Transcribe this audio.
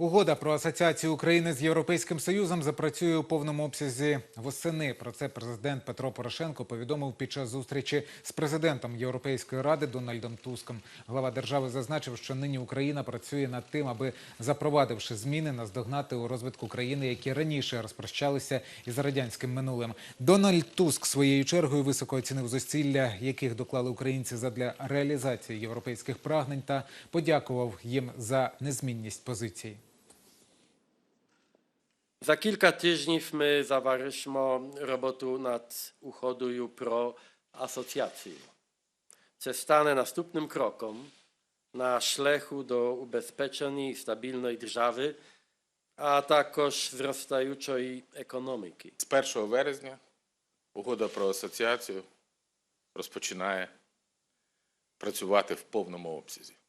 Угода про асоціацію України з Європейським Союзом запрацює у повному обсязі восени. Про це президент Петро Порошенко повідомив під час зустрічі з президентом Європейської ради Дональдом Туском. Глава держави зазначив, що нині Україна працює над тим, аби запровадивши зміни, наздогнати у розвитку країни, які раніше розпрощалися із радянським минулим. Дональд Туск своєю чергою високо оцінив зусилля, яких доклали українці задля реалізації європейських прагнень, та подякував їм за незмінність позиції. За кілька тижнів ми завершимо роботу над угодою про асоціацію. Це стане наступним кроком на шляху до убезпеченої і стабільної держави, а також зростаючої економіки. З 1 вересня угода про асоціацію розпочинає працювати в повному обсязі.